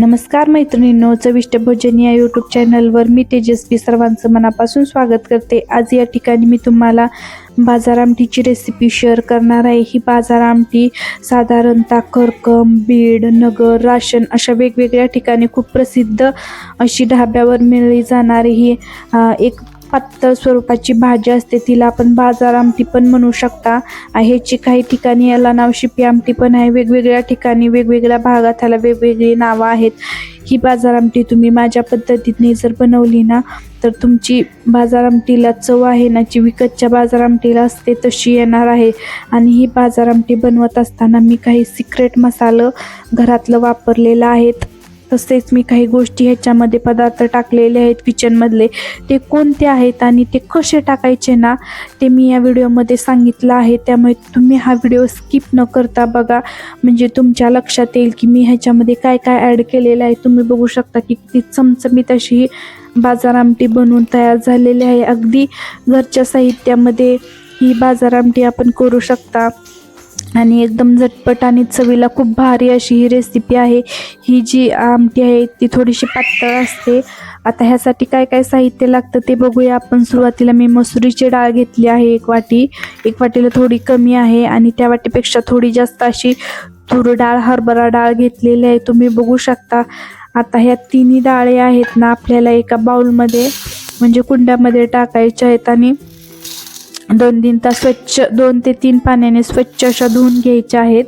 नमस्कार मैत्रिणींनो चविष्ट भोजन या यूट्यूब चॅनलवर मी तेजस्वी सर्वांचं मनापासून स्वागत करते. आज या ठिकाणी मी तुम्हाला बाजार आमटीची रेसिपी शेअर करणार आहे. ही बाजार आमटी साधारणतः करकम बीड नगर राशन अशा वेगवेगळ्या ठिकाणी खूप प्रसिद्ध अशी ढाब्यावर मिळली जाणारी ही एक पातळ स्वरूपाची भाजी असते तिला आपण बाजार आमटी पण म्हणू शकता. ह्याची काही ठिकाणी याला नाव शिपी आमटी पण आहे. वेगवेगळ्या ठिकाणी वेगवेगळ्या भागात ह्याला वेगवेगळी नावं आहेत. ही बाजार आमटी तुम्ही माझ्या पद्धतीने जर बनवली ना तर तुमची बाजार आमटीला चव आहे ना जी विकतच्या बाजार आमटीला असते तशी येणार आहे. आणि ही बाजार आमटी बनवत असताना मी काही सिक्रेट मसालं घरातलं वापरलेलं आहेत. तसेच मी काही गोष्टी ह्याच्यामध्ये पदार्थ टाकलेले आहेत किचनमधले ते कोणते आहेत आणि ते कसे टाकायचे ना ते मी या व्हिडिओमध्ये सांगितलं आहे. त्यामुळे तुम्ही हा व्हिडिओ स्किप न करता बघा. म्हणजे तुमच्या लक्षात येईल की मी ह्याच्यामध्ये काय काय ॲड केलेलं आहे. तुम्ही बघू शकता की किती चमचमीत अशी ही बाजार आमटी बनवून तयार झालेली आहे. अगदी घरच्या साहित्यामध्ये ही बाजार आमटी आपण करू शकता. आणि एकदम झटपट आणि चवीला खूप भारी अशी ही रेसिपी आहे. ही जी आमटी आहे ती थोडीशी पातळ असते. आता ह्यासाठी काय काय साहित्य लागतं ते बघूया. आपण सुरुवातीला मी मसुरीची डाळ घेतली आहे एक वाटी. एक वाटीला थोडी कमी आहे आणि त्या वाटीपेक्षा थोडी जास्त अशी तूर डाळ हरभरा डाळ घेतलेली आहे. तुम्ही बघू शकता. आता ह्या तिन्ही डाळे आहेत ना आपल्याला एका बाउलमध्ये म्हणजे कुंड्यामध्ये टाकायच्या आहेत आणि दोन तीन तास स्वच्छ दोन ते तीन पाण्याने स्वच्छ अशा धुवून घ्यायच्या आहेत.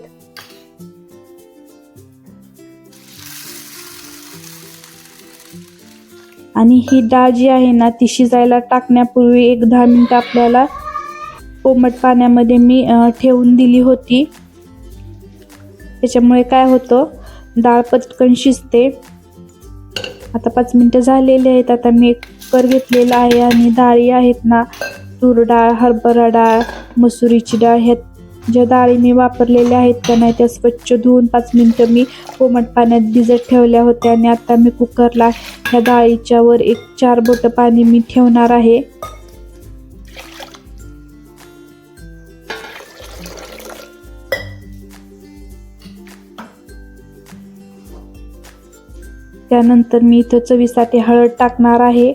आणि ही डाळ जी आहे ना ती शिजायला टाकण्यापूर्वी एक दहा मिनटं आपल्याला कोमट पाण्यामध्ये मी ठेवून दिली होती. त्याच्यामुळे काय होतं डाळ पटकन शिजते. आता पाच मिनटं झालेली आहेत आता मी एक कुकर घेतलेला आहे आणि डाळी आहेत ना तूर डाळ हरभरा डाळ मसुरीची डाळ ह्या ज्या डाळी मी वापरलेल्या आहेत त्या नाही त्या स्वच्छ धुवून पाच मिनटं मी कोमट पाण्यात भिजत ठेवल्या होत्या आणि आता मी कुकरला ह्या डाळीच्या वर एक चार बोटं पाणी मी ठेवणार आहे. त्यानंतर मी इथं चवीसाठी हळद टाकणार आहे.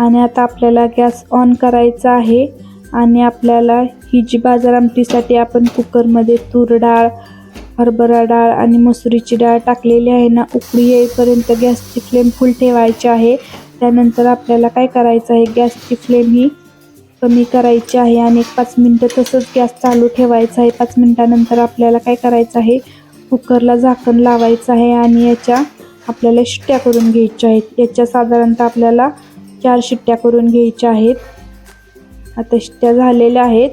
आणि आता आपल्याला गॅस ऑन करायचा आहे. आणि आपल्याला ही जी बाजार आमटीसाठी आपण कुकरमध्ये तूर डाळ हरभरा डाळ आणि मसुरीची डाळ टाकलेली आहे. ना उकळी येईपर्यंत गॅसची फ्लेम फुल ठेवायची आहे. त्यानंतर आपल्याला काय करायचं आहे? गॅसची फ्लेम ही कमी करायची आहे आणि एक पाच मिनटं तसंच गॅस चालू ठेवायचा आहे. पाच मिनटानंतर आपल्याला काय करायचं आहे? कुकरला झाकण लावायचं आहे आणि याच्या आपल्याला शिट्ट्या करून घ्यायच्या आहेत. याच्या साधारणतः आपल्याला चार शिट्ट्या करून घ्यायच्या आहेत. आता शिट्ट्या झालेल्या आहेत.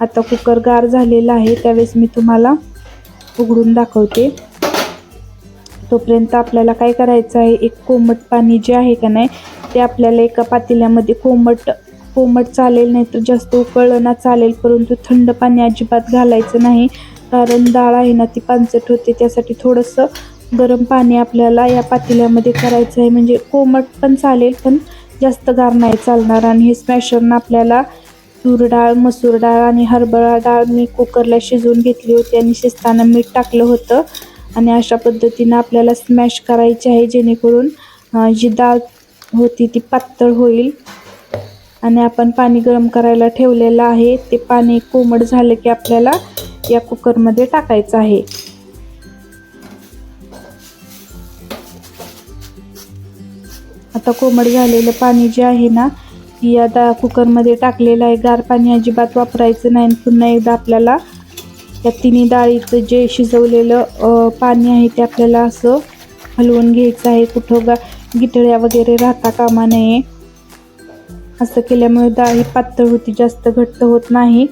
आता कुकर गार झालेला आहे. त्यावेळेस मी तुम्हाला उघडून दाखवते. तोपर्यंत आपल्याला काय करायचं आहे? एक कोमट पाणी जे आहे का नाही ते आपल्याला एका पातेल्यामध्ये कोमट कोमट चालेल नाही तर जास्त उकळलं ना चालेल परंतु थंड पाणी अजिबात घालायचं नाही. कारण डाळ आहे ना ती पांचट होते. त्यासाठी थोडंसं गरम पाणी आपल्याला या पातेल्यामध्ये करायचं आहे. म्हणजे कोमट पण चालेल पण जास्त गार नाही चालणार आणि हे स्मॅशरनं आपल्याला तूर डाळ मसूर डाळ आणि हरभरा डाळ मी कुकरला शिजवून घेतली होती आणि शिजताना मीठ टाकलं होतं. आणि अशा पद्धतीनं आपल्याला स्मॅश करायची आहे जेणेकरून जी डाळ होती ती पातळ होईल. आणि आपण पाणी गरम करायला ठेवलेलं आहे. ते पाणी कोमट झालं की आपल्याला या कुकरमध्ये टाकायचं आहे. आता कोमट झालेलं पाणी जे आहे ना ही आता कुकरमध्ये टाकलेलं आहे. गार पाणी अजिबात वापरायचं नाही. आणि पुन्हा एकदा आपल्याला या तिन्ही डाळीचं जे शिजवलेलं पाणी आहे ते आपल्याला असं हलवून घ्यायचं आहे. कुठं गा गिटळ्या वगैरे राहता कामा नये. असं केल्यामुळे डाळ ही पातळ होती. जास्त घट्ट होत नाही.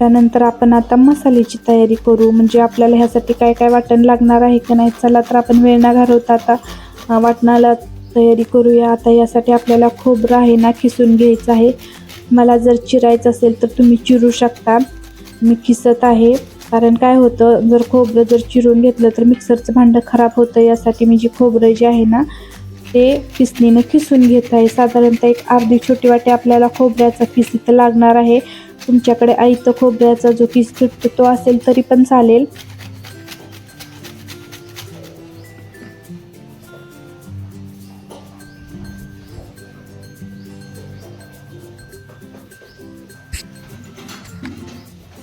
त्यानंतर आपण आता मसाल्याची तयारी करू. म्हणजे आपल्याला ह्यासाठी काय काय वाटण लागणार आहे का नाही चला तर आपण वेळ न घालवता आता वाटणाला तयारी करूया. आता यासाठी आपल्याला खोबरं आहे ना खिसून घ्यायचं आहे. मला जर चिरायचं असेल तर तुम्ही चिरू शकता. मी खिसत आहे. कारण काय होतं जर खोबरं जर चिरून घेतलं तर मिक्सरचं भांडं खराब होतं. यासाठी मी जी खोबरं जे आहे ना ते किसणीनं खिसून घेत आहे. साधारणतः एक अर्धी छोटी वाटी आपल्याला खोबऱ्याचा किसित इथं लागणार आहे. तुमच्याकडे आयतं खोबऱ्याचा जो किस भेटतो तो असेल तरी पण चालेल.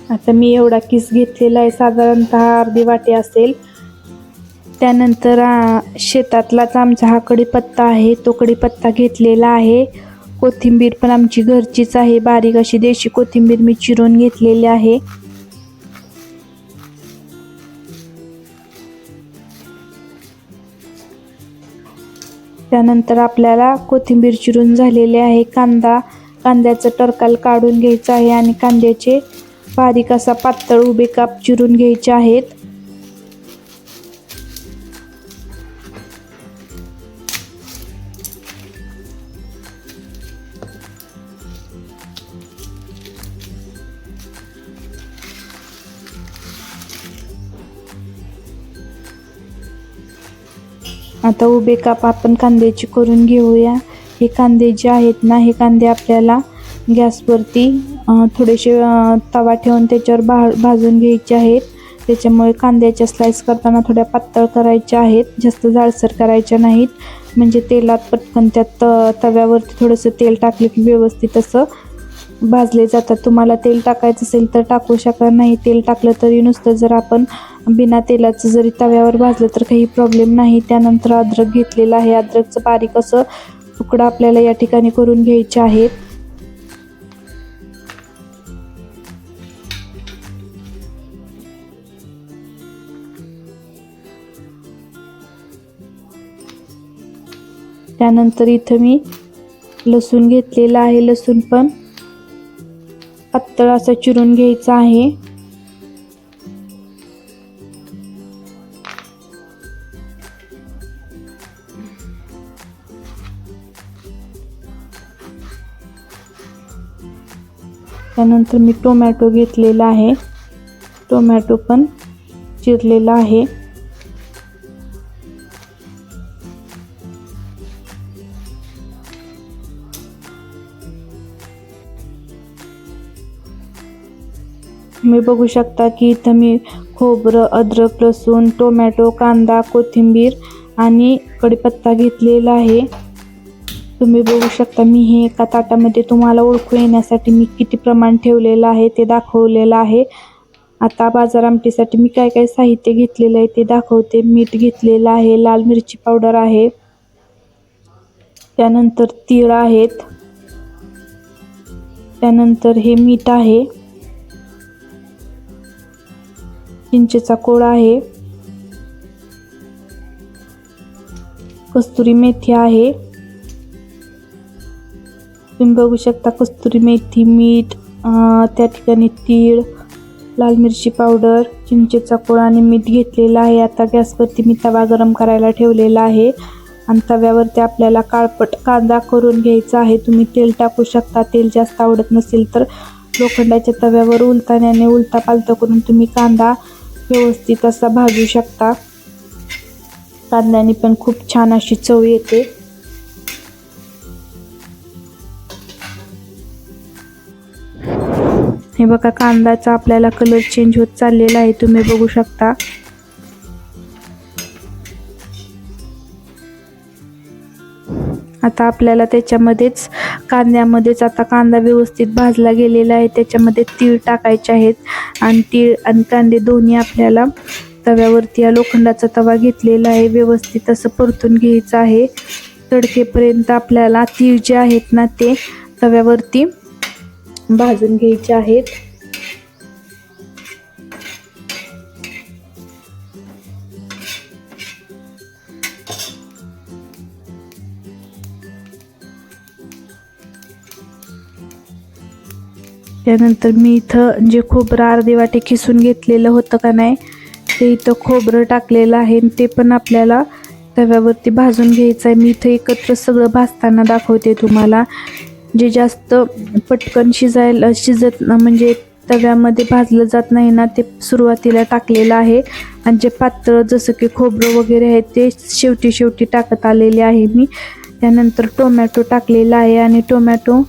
आता मी एवढा किस घेतलेला आहे साधारणतः अर्धी वाटी असेल. त्यानंतर शेतातलाच आमचा हा कढीपत्ता आहे तो कढीपत्ता घेतलेला आहे. कोथिंबीर पण आमची घरचीच आहे. बारीक अशी देशी कोथिंबीर मी चिरून घेतलेली आहे. त्यानंतर आपल्याला कोथिंबीर चिरून झालेली आहे. कांदा कांद्याचं टरकाल काढून घ्यायचं आहे आणि कांद्याचे बारीक असा पातळ उभे काप चिरून घ्यायचे आहेत. आता उभे काप आपण कांद्याची करून घेऊया. हे कांदे जे आहेत ना हे कांदे आपल्याला गॅसवरती थोडेसे तवा ठेवून त्याच्यावर भा भाजून घ्यायचे आहेत. त्याच्यामुळे कांद्याच्या स्लाइस करताना थोड्या पातळ करायच्या आहेत. जास्त जाडसर करायच्या नाहीत. म्हणजे तेलात पटकन त्या त तव्यावरती थोडंसं तेल टाकलं की व्यवस्थित असं भाजले जातात. तुम्हाला तेल टाकायचं असेल तर टाकू शकत नाही तेल टाकलं तरी नुसतं जर आपण बिना तेलाचं जरी तव्यावर भाजलं तर काही प्रॉब्लेम नाही. त्यानंतर अद्रक घेतलेलं आहे. अद्रकचं बारीक असं तुकडा आपल्याला या ठिकाणी करून घ्यायचे आहेत. त्यानंतर इथं मी लसूण घेतलेला आहे. लसूण पण पातळ असं चिरून घ्यायचं आहे. त्यानंतर मी टोमॅटो घेतलेला आहे. टोमॅटो पण चिरलेला आहे. तुम्ही बघू शकता की इथं मी खोबरं अद्रक लसूण टोमॅटो कांदा कोथिंबीर आणि कढीपत्ता घेतलेला आहे. तुम्ही बघू शकता मी हे एका ताटामध्ये तुम्हाला ओळखू येण्यासाठी मी किती प्रमाण ठेवलेलं आहे ते दाखवलेलं आहे. आता बाजार आमटीसाठी मी काय काय साहित्य घेतलेलं आहे ते दाखवते. मीठ घेतलेलं आहे लाल मिरची पावडर आहे. त्यानंतर तीळ आहेत. त्यानंतर हे मीठ आहे. चिंचेचा कोळ आहे. कस्तुरी मेथी आहे. तुम्ही बघू शकता कस्तुरी मेथी मीठ त्या ठिकाणी तीळ लाल मिरची पावडर चिंचेचा कोळ आणि मीठ घेतलेला आहे. आता गॅसवरती मी तवा गरम करायला ठेवलेला आहे. आणि तव्यावरती आपल्याला काळपट कांदा करून घ्यायचा आहे. तुम्ही तेल टाकू शकता. तेल जास्त आवडत नसेल तर लोखंडाच्या तव्यावर उलताण्याने उलता पालता करून तुम्ही कांदा व्यवस्थित असा भाजू शकता. कांद्याने पण खूप छान अशी चव येते. हे बघा कांद्याचा आपल्याला कलर चेंज होत चाललेला आहे. तुम्ही बघू शकता. आता आपल्याला त्याच्यामध्येच कांद्यामध्येच आता कांदा व्यवस्थित भाजला गेलेला आहे. त्याच्यामध्ये तीळ टाकायचे आहेत. आणि तीळ आणि कांदे दोन्ही आपल्याला तव्यावरती या लोखंडाचा तवा घेतलेला आहे. व्यवस्थित असं परतून घ्यायचं आहे. तडकेपर्यंत आपल्याला तीळ जे आहेत ना ते तव्यावरती भाजून घ्यायचे आहेत. त्यानंतर मी इथं म्हणजे जे खोबरं अर्धे वाटे खिसून घेतलेलं होतं का नाही ते इथं खोबरं टाकलेलं आहे ते पण आपल्याला तव्यावरती भाजून घ्यायचं आहे. मी इथं एकत्र सगळं भाजताना दाखवते तुम्हाला. जे जास्त पटकन शिजायला शिजत म्हणजे तव्यामध्ये भाजलं जात नाही ना ते सुरुवातीला टाकलेलं आहे. आणि जे पातळ जसं की खोबरं वगैरे आहे ते शेवटी शेवटी टाकत आलेले आहे मी. त्यानंतर टोमॅटो टाकलेला आहे आणि टोमॅटो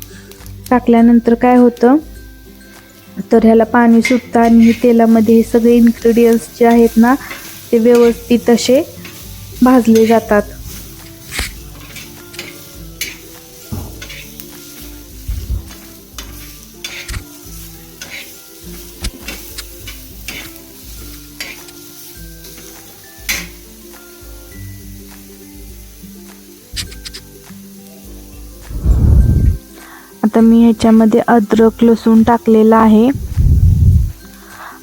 टाकल्यानंतर काय होतं तर ह्याला पाणी सुटतं आणि तेलामध्ये हे सगळे इन्ग्रेडियंट्स जे आहेत ना ते व्यवस्थित असे भाजले जातात. आता मी ह्याच्यामध्ये अद्रक लसूण टाकलेलं आहे.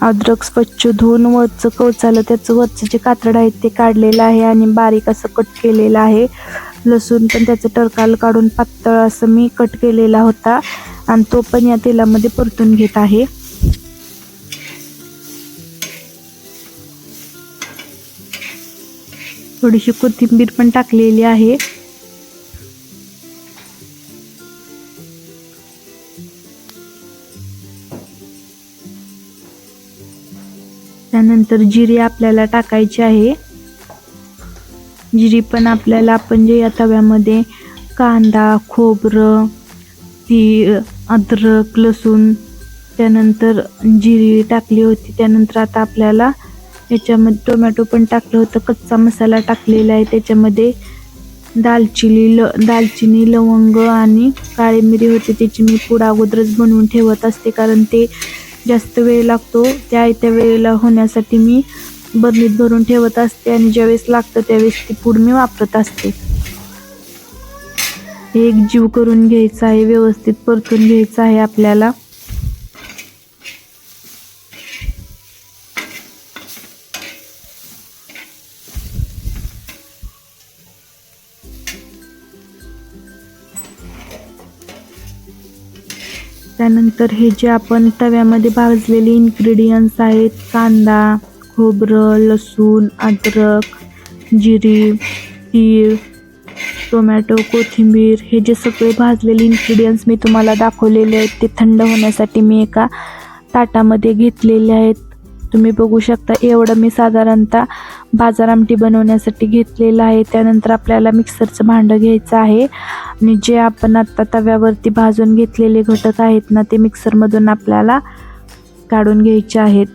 अद्रक स्वच्छ धुवून वरचं कवचालं त्याचं वरचं जे कातड आहे ते काढलेलं आहे आणि बारीक असं कट केलेलं आहे. लसूण पण त्याचं टरकाल काढून पातळ असं मी कट केलेला होता आणि तो पण या तेलामध्ये परतून घेत आहे. थोडीशी कोथिंबीर पण टाकलेली आहे. त्यानंतर जिरी आपल्याला टाकायची आहे. जिरी पण आपल्याला आपण जे या तव्यामध्ये कांदा खोबरं ती अद्रक लसूण त्यानंतर जिरी टाकली होती. त्यानंतर आता आपल्याला याच्यामध्ये टोमॅटो पण टाकलं होतं. कच्चा मसाला टाकलेला आहे. त्याच्यामध्ये दालचिनी ल दालचिनी लवंग आणि काळी मिरी होती. त्याची मी पूड अगोदरच बनवून ठेवत असते कारण ते जास्त वेळ लागतो. त्या त्या वेळेला होण्यासाठी मी बरणीत भरून ठेवत असते आणि ज्यावेळेस लागतं त्यावेळेस ती पूड मी वापरत असते. एक जीव करून घ्यायचा आहे व्यवस्थित परतून घ्यायचा आहे आपल्याला. त्यानंतर हे जे आपण तव्यामध्ये भाजलेले इन्ग्रेडियंट्स आहेत कांदा खोबरं लसूण अद्रक जिरी तीळ टोमॅटो कोथिंबीर हे जे सगळे भाजलेले इन्ग्रेडियंट्स मी तुम्हाला दाखवलेले आहेत ते थंड होण्यासाठी मी एका ताटामध्ये घेतलेले आहेत. तुम्ही बघू शकता एवढं मी साधारणतः बाजार आमटी बनवण्यासाठी घेतलेलं आहे. त्यानंतर आपल्याला मिक्सरचं भांडं घ्यायचं आहे. आणि जे आपण आत्ता तव्यावरती भाजून घेतलेले घटक आहेत ना ते मिक्सरमधून आपल्याला काढून घ्यायचे आहेत.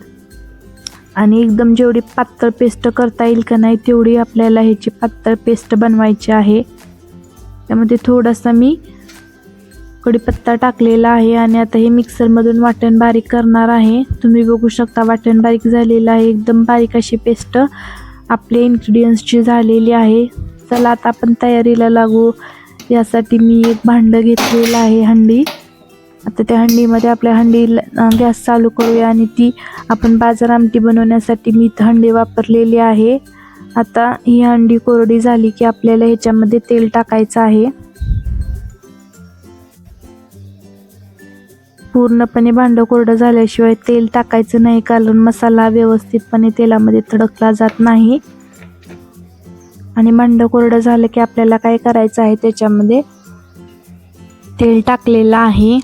आणि एकदम जेवढी पातळ पेस्ट करता येईल का नाही तेवढी आपल्याला ह्याची पातळ पेस्ट बनवायची आहे. त्यामध्ये थोडासा मी कढीपत्ता टाकलेला आहे आणि आता हे मिक्सरमधून वाटण बारीक करणार आहे. तुम्ही बघू शकता वाटण बारीक झालेलं आहे. एकदम बारीक अशी पेस्ट आपले इन्ग्रेडियंट्सची झालेली आहे चला आता आपण तयारीला लागू. यासाठी मी एक भांडं घेतलेलं आहे हंडी. आता त्या हंडीमध्ये आपल्या हंडी गॅस चालू करूया आणि ती आपण बाजार आमटी बनवण्यासाठी मी इथं हंडी वापरलेली आहे. आता ही हंडी कोरडी झाली की आपल्याला ह्याच्यामध्ये तेल टाकायचं आहे. पूर्णपणे भांडं कोरडं झाल्याशिवाय तेल टाकायचं नाही कारण मसाला व्यवस्थितपणे तेलामध्ये तडकला जात नाही. आणि भांडं कोरडं झालं की आपल्याला काय करायचं आहे त्याच्यामध्ये तेल टाकलेलं आहे.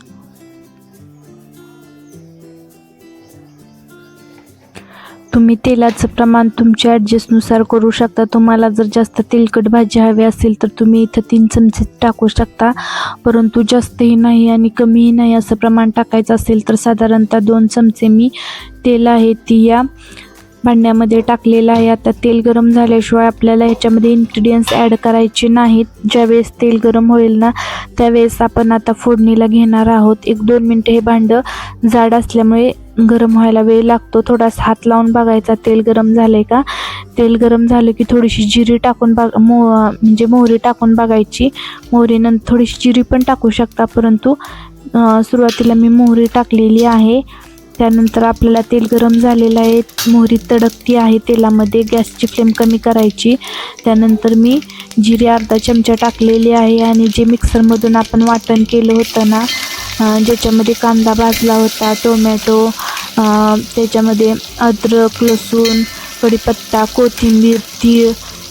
तुम्ही तेलाचं प्रमाण तुमच्या ॲडजस्टनुसार करू शकता. तुम्हाला जर जास्त तेलकट भाजी हवी असेल तर तुम्ही इथं तीन चमचे टाकू शकता. परंतु जास्तही नाही आणि कमीही नाही असं प्रमाण टाकायचं असेल तर साधारणतः दोन चमचे मी तेल आहे ती या भांड्यामध्ये टाकलेलं आहे. आता तेल गरम झाल्याशिवाय आपल्याला ह्याच्यामध्ये इन्ग्रेडियंट्स ॲड करायचे नाहीत. ज्यावेळेस तेल गरम होईल ना त्यावेळेस आपण आता फोडणीला घेणार आहोत. एक दोन मिनटं हे भांडं जाड असल्यामुळे गरम व्हायला वेळ लागतो. थोडासा हात लावून बघायचा तेल गरम झालं का? तेल गरम झालं की थोडीशी जिरी टाकून बघ मो म्हणजे मोहरी टाकून बघायची. मोहरीनंतर थोडीशी जिरी पण टाकू शकता परंतु सुरुवातीला मी मोहरी टाकलेली आहे. त्यानंतर आपल्याला तेल गरम झालेलं आहे. मोहरी तडकती आहे तेलामध्ये. गॅसची फ्लेम कमी करायची. त्यानंतर मी जिरे अर्धा चमचा टाकलेली आहे आणि जे मिक्सरमधून आपण वाटण केलं होतं ना ज्याच्यामध्ये कांदा भाजला होता टोमॅटो त्याच्यामध्ये अद्रक लसूण कढीपत्ता कोथिंबीर तीळ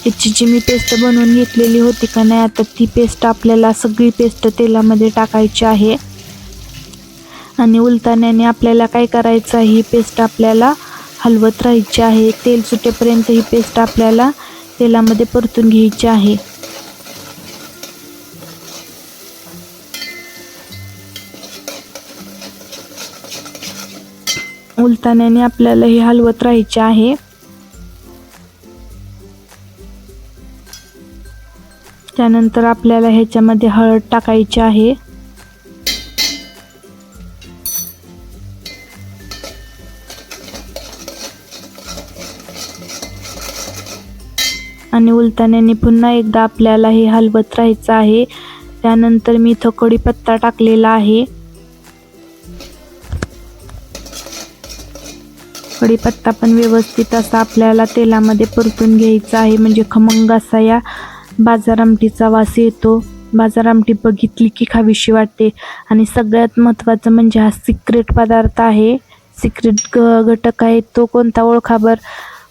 याची जी मी पेस्ट बनवून घेतलेली होती का नाही आता ती पेस्ट आपल्याला सगळी पेस्ट तेलामध्ये टाकायची आहे. आणि उलताण्याने आपल्याला काय करायचं आहे? ही पेस्ट आपल्याला हलवत राहायची आहे. तेल सुटेपर्यंत ही पेस्ट आपल्याला तेलामध्ये परतून घ्यायची आहे. उलताण्याने आपल्याला हे हलवत राहायचे आहे. त्यानंतर आपल्याला ह्याच्यामध्ये हळद टाकायची आहे. आणि उलताण्याने पुन्हा एकदा आपल्याला हे हलवत राहायचं आहे. त्यानंतर मी इथं कढीपत्ता टाकलेला आहे. कढीपत्ता पण व्यवस्थित असा आपल्याला तेलामध्ये परतून घ्यायचा आहे. म्हणजे खमंग असा या बाजार आमटीचा वास येतो. बाजार आमटी बघितली की खावीशी वाटते. आणि सगळ्यात महत्त्वाचं म्हणजे हा सिक्रेट पदार्थ आहे. सिक्रेट घटक आहे. तो कोणता? ओळखाबर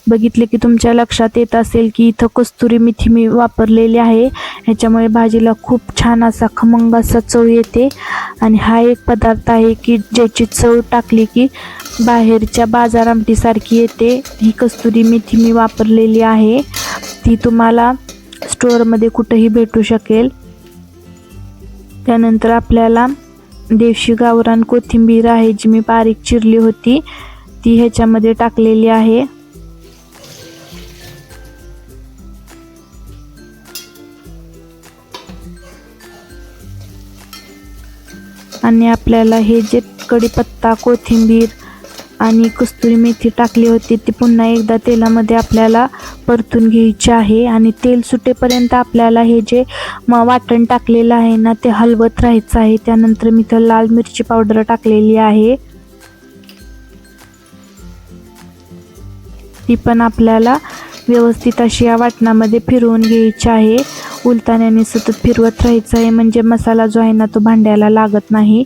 बघितले की तुमच्या लक्षात येत असेल की इथं कस्तुरी मेथी मी वापरलेली आहे. ह्याच्यामुळे भाजीला खूप छान असा खमंग असा चव येते. आणि हा एक पदार्थ आहे की ज्याची चव टाकली की बाहेरच्या बाजार आमटीसारखी येते. ही कस्तुरी मेथी मी वापरलेली आहे. ती तुम्हाला स्टोअरमध्ये कुठंही भेटू शकेल. त्यानंतर आपल्याला देवशी गावरान कोथिंबीर आहे जी मी बारीक चिरली होती. ती ह्याच्यामध्ये टाकलेली आहे. आणि आपल्याला हे जे कढीपत्ता कोथिंबीर आणि कस्तुरी मेथी टाकली होती ती पुन्हा एकदा तेलामध्ये आपल्याला परतून घ्यायची आहे. आणि तेल सुटेपर्यंत आपल्याला हे जे म वाटण टाकलेलं आहे ना ते हलवत राहायचं आहे. त्यानंतर मी तर लाल मिरची पावडर टाकलेली आहे. ती पण आपल्याला व्यवस्थित अशी या वाटणामध्ये फिरवून घ्यायची आहे. उलताण्याने सतत फिरवत राहायचं आहे. म्हणजे मसाला जो आहे ना तो भांड्याला लागत नाही.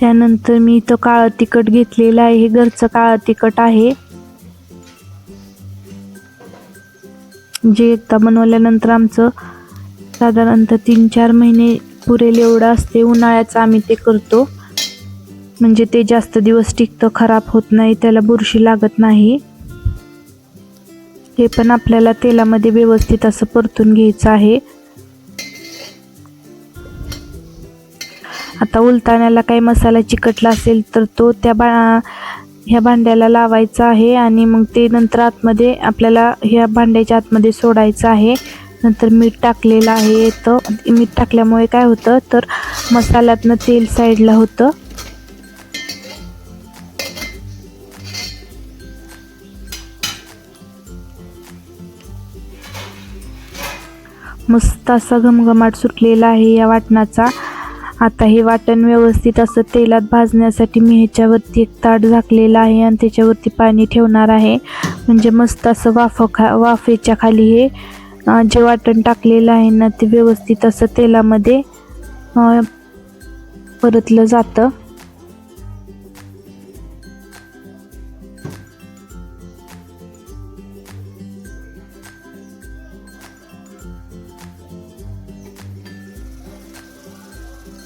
त्यानंतर मी इथं काळं तिखट घेतलेलं आहे. हे घरचं काळं तिखट आहे. जे एकदा बनवल्यानंतर आमचं साधारणतः तीन चार महिने पुरेल एवढं असते. उन्हाळ्याचं आम्ही ते करतो. म्हणजे ते जास्त दिवस टिकतं खराब होत नाही त्याला बुरशी लागत नाही. हे पण आपल्याला तेलामध्ये व्यवस्थित असं परतून घ्यायचं आहे. आता उलताण्याला काही मसाला चिकटला असेल तर तो त्या बा ह्या भांड्याला लावायचं आहे आणि मग ते नंतर आतमध्ये आपल्याला ह्या भांड्याच्या आतमध्ये सोडायचं आहे. नंतर मीठ टाकलेलं आहे तर मीठ टाकल्यामुळे काय होतं? तर मसाल्यातनं तेल साईडला होतं. मस्त असा घमघमाट सुटलेला आहे या वाटणाचा. आता हे वाटण व्यवस्थित असं तेलात भाजण्यासाठी मी ह्याच्यावरती एक ताट झाकलेलं आहे आणि त्याच्यावरती पाणी ठेवणार आहे. म्हणजे मस्त असं वाफ खा वाफेच्या खाली हे जे वाटण टाकलेलं आहे ना ते व्यवस्थित असं तेलामध्ये परतलं जातं.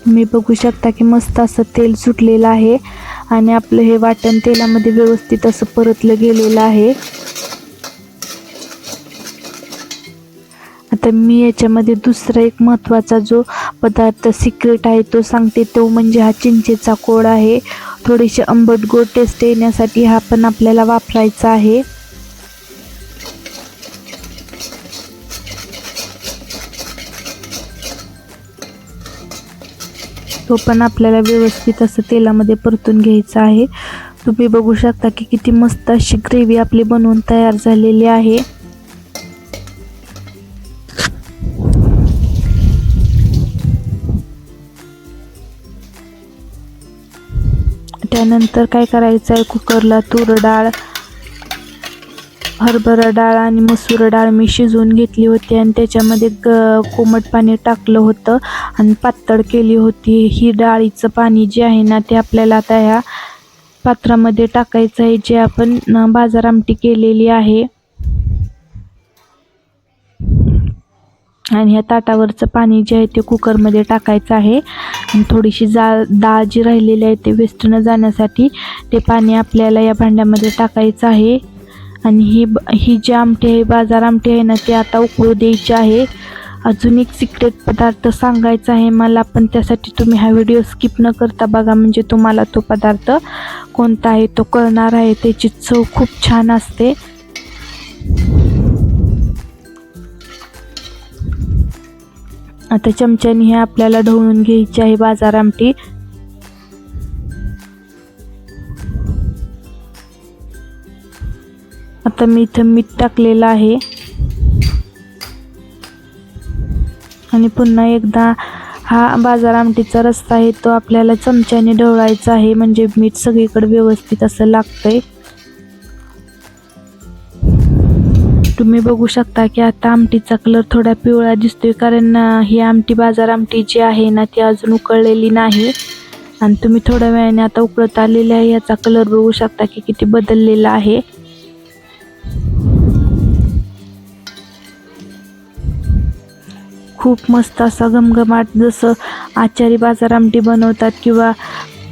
तुम्ही बघू शकता की मस्त असं तेल सुटलेलं आहे आणि आपलं हे वाटण तेलामध्ये व्यवस्थित असं परतलं गेलेलं आहे. आता मी याच्यामध्ये दुसरा एक महत्त्वाचा जो पदार्थ सिक्रेट आहे तो सांगते तो म्हणजे हा चिंचेचा कोड आहे. थोडीशी आंबट गोड टेस्ट येण्यासाठी हा पण आपल्याला वापरायचा आहे. तो पण आपल्याला व्यवस्थित असं तेलामध्ये परतून घ्यायचा आहे. तुम्ही बघू शकता की किती मस्त अशी ग्रेव्ही आपली बनवून तयार झालेली आहे. त्यानंतर काय करायचं आहे कुकरला तूर डाळ हरभरा डाळ आणि मसूर डाळ मी शिजवून घेतली होती आणि त्याच्यामध्ये ग कोमट पाणी टाकलं होतं आणि पातळ केली होती. ही डाळीचं पाणी जे आहे ना ते आपल्याला आता ह्या पात्रामध्ये टाकायचं आहे. जे आपण बाजार आमटी केलेली आहे. आणि ह्या ताटावरचं पाणी जे आहे ते कुकरमध्ये टाकायचं आहे. आणि थोडीशी जा डाळ जी राहिलेली आहे ते वेस्ट न जाण्यासाठी ते पाणी आपल्याला या भांड्यामध्ये टाकायचं आहे. आणि ही ब- ही जी आमटी आहे बाजार आमटी आहे ना ती आता उकळू द्यायची आहे. अजून एक सिक्रेट पदार्थ सांगायचा आहे मला पण त्यासाठी तुम्ही हा व्हिडिओ स्किप न करता बघा म्हणजे तुम्हाला तो पदार्थ कोणता आहे तो कळणार आहे. त्याची चव खूप छान असते. आता चमच्याने हे आपल्याला ढवळून घ्यायची आहे बाजार आमटी. आता मी इथं मीठ टाकलेलं आहे. आणि पुन्हा एकदा हा बाजार आमटीचा रस्ता आहे तो आपल्याला चमच्याने ढवळायचा आहे म्हणजे मीठ सगळीकडे व्यवस्थित असं लागतंय. तुम्ही बघू शकता की आता आमटीचा कलर थोडा पिवळा दिसतोय कारण ही आमटी बाजार आमटी जी आहे ना ती अजून उकळलेली नाही. आणि तुम्ही थोड्या वेळाने आता उकळत आलेली आहे याचा कलर बघू शकता की किती बदललेला आहे. खूप मस्त असा घमघमाट जसं आचारी बाजार आमटी बनवतात किंवा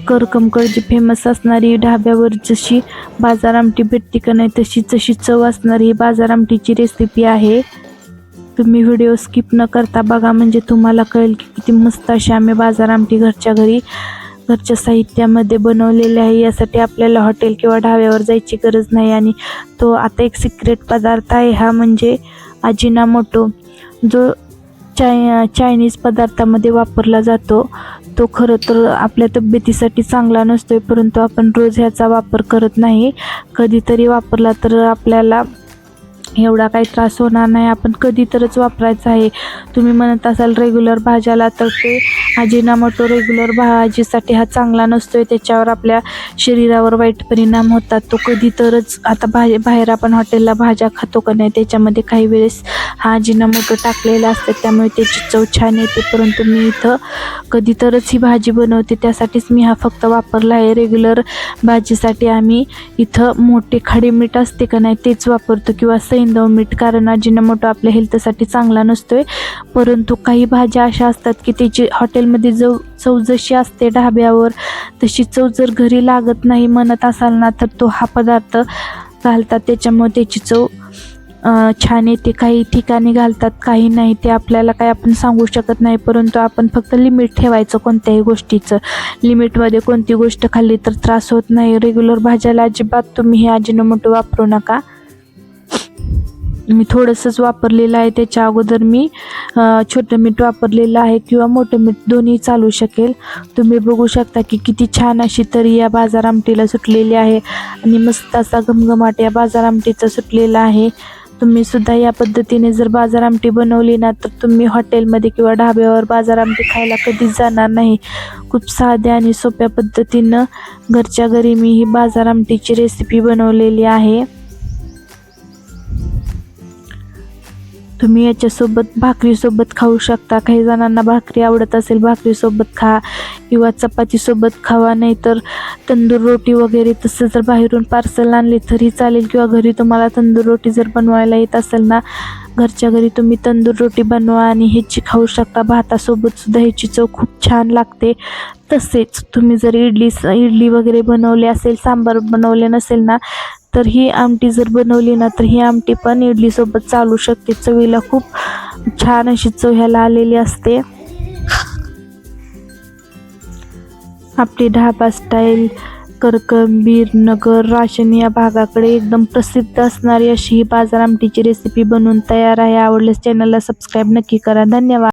करकमकडची फेमस असणारी ढाब्यावर जशी बाजार आमटी भेटते का नाही तशी जशी चव असणारी ही बाजार आमटीची रेसिपी आहे. तुम्ही व्हिडिओ स्किप न करता बघा म्हणजे तुम्हाला कळेल की किती मस्त अशी आम्ही बाजार आमटी घरच्या घरी घरच्या साहित्यामध्ये बनवलेले आहे. यासाठी आपल्याला हॉटेल किंवा ढाब्यावर जायची गरज नाही आणि तो आता एक सिक्रेट पदार्थ आहे हा म्हणजे अजिनामोटो जो चाय चायनीज पदार्थामध्ये वापरला जातो. तो खरं तर आपल्या तब्येतीसाठी चांगला नसतो आहे परंतु आपण रोज ह्याचा वापर करत नाही. कधीतरी वापरला तर आपल्याला एवढा काही त्रास होणार नाही. आपण कधी तरच वापरायचं आहे. तुम्ही म्हणत असाल रेग्युलर भाज्याला तर ते अजिनामोटो रेग्युलर भाजीसाठी हा चांगला नसतोय. त्याच्यावर आपल्या शरीरावर वाईट परिणाम होतात. तो कधी तरच आता भा बाहेर आपण हॉटेलला भाज्या खातो का नाही त्याच्यामध्ये काही वेळेस हा अजिनामोटो टाकलेला असतं. त्यामुळे त्याची चव छान येते. परंतु मी इथं कधी तरच ही भाजी बनवते. त्यासाठीच मी हा फक्त वापरला आहे. रेग्युलर भाजीसाठी आम्ही इथं मोठे खडे मीठ असते का नाही तेच वापरतो किंवा सैंदव मीठ. कारण अजिनामोटो आपल्या हेल्थसाठी चांगला नसतोय. परंतु काही भाज्या अशा असतात की त्याची हॉटेल हॉटेलमध्ये जव चव जशी असते ढाब्यावर तशी चव जर घरी लागत नाही म्हणत असाल ना तर तो हा पदार्थ घालतात. त्याच्यामुळे त्याची चव छान येते. काही ठिकाणी घालतात काही नाही. ते आपल्याला काही आपण सांगू शकत नाही परंतु आपण फक्त लिमिट ठेवायचं कोणत्याही गोष्टीचं. लिमिटमध्ये कोणती गोष्ट खाल्ली तर त्रास होत नाही. रेग्युलर भाज्याला अजिबात तुम्ही हे अजिनोमोटो वापरू नका. मी थोडंसंच वापरलेलं आहे. त्याच्या अगोदर मी छोटं मीठ वापरलेलं आहे किंवा मोठं मीठ दोन्ही चालू शकेल. तुम्ही बघू शकता की किती छान अशी तरी या बाजार आमटीला सुटलेली आहे. आणि मस्त असा घमघमाट या बाजार आमटीचा सुटलेला आहे. तुम्ही सुद्धा या पद्धतीने जर बाजार आमटी बनवली ना तर तुम्ही हॉटेलमध्ये किंवा ढाब्यावर बाजार आमटी खायला कधीच जाणार नाही. खूप साध्या आणि सोप्या पद्धतीनं घरच्या घरी मी ही बाजार आमटीची रेसिपी बनवलेली आहे. तुम्ही याच्यासोबत भाकरीसोबत खाऊ शकता. काही जणांना भाकरी आवडत असेल भाकरीसोबत खा किंवा चपातीसोबत खावा. नाही तर तंदूर रोटी वगैरे तसं जर बाहेरून पार्सल आणले तरी चालेल किंवा घरी तुम्हाला तंदूर रोटी जर बनवायला येत असेल ना घरच्या घरी तुम्ही तंदूर रोटी बनवा आणि ह्याची खाऊ शकता. भातासोबत सुद्धा ह्याची चव खूप छान लागते. तसेच तुम्ही जर इडली इडली वगैरे बनवली असेल सांबार बनवले नसेल ना तर ही आमटी जर बनवली ना तर ही आमटी पण इडलीसोबत चालू शकते. चवीला खूप छान अशी चव ह्याला आलेली असते. आपली ढाबा स्टाईल करकंबीर नगर राशन या भागाकडे एकदम प्रसिद्ध असणारी अशी ही बाजार आमटीची रेसिपी बनवून तयार आहे. आवडल्यास चॅनलला सबस्क्राईब नक्की करा. धन्यवाद.